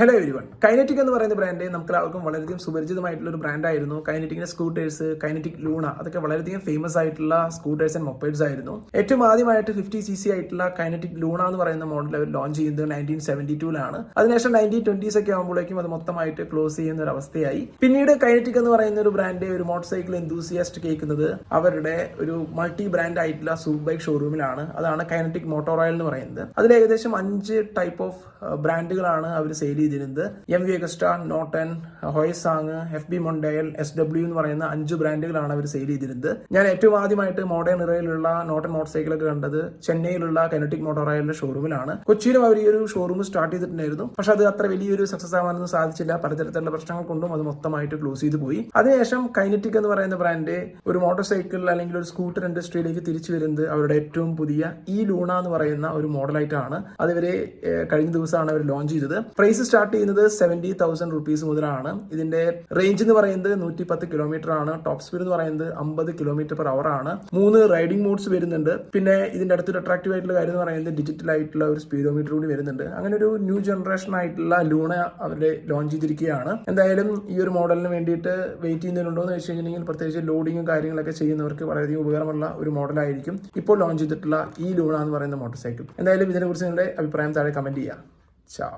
Hello every one kinetic എന്ന് പറയുന്ന brand നമുക്ക് എല്ലാവർക്കും വളരെയധികം സുപരിചിതമായിട്ടുള്ള ഒരു ബ്രാൻഡായിരുന്നു കൈനറ്റിക്കിന്റെ സ്കൂട്ടേഴ്സ് കൈനറ്റിക് ലൂണ അതൊക്കെ വളരെയധികം ഫേമസ് ആയിട്ടുള്ള സ്കൂട്ടേഴ്സ് ആൻഡ് മൊബൈൽസ് ആയിരുന്നു. ഏറ്റവും ആദ്യമായിട്ട് ഫിഫ്റ്റി സി സി ആയിട്ടുള്ള കൈനറ്റിക് ലൂണ എന്ന് പറയുന്ന മോഡൽ അവർ ലോഞ്ച് ചെയ്യുന്നത് നയന്റീൻ സെവന്റി ടൂലാണ് അതിനുശേഷം നയന്റീൻ ട്വന്റീസ് ഒക്കെ ആകുമ്പോഴേക്കും അത് മൊത്തമായിട്ട് ക്ലോസ് ചെയ്യുന്ന ഒരു അവസ്ഥയായി. പിന്നീട് കൈനറ്റിക് എന്ന് പറയുന്ന ഒരു ബ്രാൻഡ് ഒരു മോട്ടോർ സൈക്കിൾ എന്തൂസിയാസ്റ്റ് കേൾക്കുന്നത് അവരുടെ ഒരു മൾട്ടി ബ്രാൻഡ് ആയിട്ടുള്ള സൂപ്പർ ബൈക്ക് ഷോറൂമിലാണ് അതാണ് കൈനറ്റിക് മോട്ടോറോയിൽ എന്ന് പറയുന്നത്. അതിൽ ഏകദേശം അഞ്ച് ടൈപ്പ് ഓഫ് ബ്രാൻഡുകളാണ് അവർ സെയിൽ ചെയ്തിരുന്നത്. M V Agusta Norton Hyosung F B Mondial S W എന്ന് പറയുന്ന അഞ്ച് ബ്രാൻഡുകളാണ് അവർ സെയിൽ ചെയ്തിരുന്നത്. ഞാൻ ഏറ്റവും ആദ്യമായിട്ട് മോഡേൺ ഇറയിലുള്ള നോട്ടൻ മോട്ടോർ സൈക്കിളൊക്കെ കണ്ടത് ചെന്നൈയിലുള്ള മോട്ടോർ മോട്ടോറോയിലെ ഷോറൂമിലാണ് കൊച്ചിയിലും അവർ ഈ ഒരു ഷോറൂം സ്റ്റാർട്ട് ചെയ്തിട്ടുണ്ടായിരുന്നു. പക്ഷെ അത് അത്ര വലിയൊരു സക്സസ് ആവാനൊന്നും സാധിച്ചില്ല. പലതരത്തിലുള്ള പ്രശ്നങ്ങൾ കൊണ്ടും അത് മൊത്തമായിട്ട് ക്ലോസ് ചെയ്തു പോയി. അതിനുശേഷം കൈനറ്റിക് എന്ന് പറയുന്ന ബ്രാൻഡ് ഒരു മോട്ടോർ സൈക്കിൾ അല്ലെങ്കിൽ ഒരു സ്കൂട്ടർ ഇൻഡസ്ട്രിയിലേക്ക് തിരിച്ചു വരുന്നത് അവരുടെ ഏറ്റവും പുതിയ ഈ ലൂണ എന്ന് പറയുന്ന ഒരു മോഡലായിട്ടാണ് അതിവരെ കഴിഞ്ഞ ദിവസമാണ് അവർ ലോഞ്ച് ചെയ്തത്. പ്രൈസ് സ്റ്റാർട്ട് ചെയ്യുന്നത് സെവന്റി തൗസൻഡ് റുപ്പീസ് മുതലാണ്. ഇതിന്റെ റേഞ്ച് എന്ന് പറയുന്നത് നൂറ്റി പത്ത് കിലോമീറ്റർ ആണ്. ടോപ്പ് സ്പീഡ് എന്ന് പറയുന്നത് അമ്പത് കിലോമീറ്റർ പെർ അവർ ആണ്. മൂന്ന് റൈഡിംഗ് മോഡ്സ് വരുന്നുണ്ട്. പിന്നെ ഇതിന്റെ അടുത്തൊരു അട്രാക്റ്റീവ് ആയിട്ടുള്ള കാര്യം എന്ന് പറയുന്നത് ഡിജിറ്റൽ ആയിട്ടുള്ള ഒരു സ്പീഡോമീറ്റർ കൂടി വരുന്നുണ്ട്. അങ്ങനെ ഒരു ന്യൂ ജനറേഷൻ ആയിട്ടുള്ള ലൂണ അവരുടെ ലോഞ്ച് ചെയ്തിരിക്കുകയാണ്. എന്തായാലും ഈ ഒരു മോഡലിന് വേണ്ടിയിട്ട് വെയിറ്റ് ചെയ്യുന്നതിനുണ്ടോ എന്ന് വെച്ച് കഴിഞ്ഞിട്ടുണ്ടെങ്കിൽ പ്രത്യേകിച്ച് ലോഡിങ്ങും കാര്യങ്ങളൊക്കെ ചെയ്യുന്നവർക്ക് വളരെയധികം ഉപകാരമുള്ള ഒരു മോഡലായിരിക്കും ഇപ്പോൾ ലോഞ്ച് ചെയ്തിട്ടുള്ള ഈ ലൂണ എന്ന് പറയുന്ന മോട്ടോർ സൈക്കിൾ എന്തായാലും ഇതിനെക്കുറിച്ച് നിങ്ങളുടെ അഭിപ്രായം താഴെ കമന്റ് ചെയ്യാം ചാ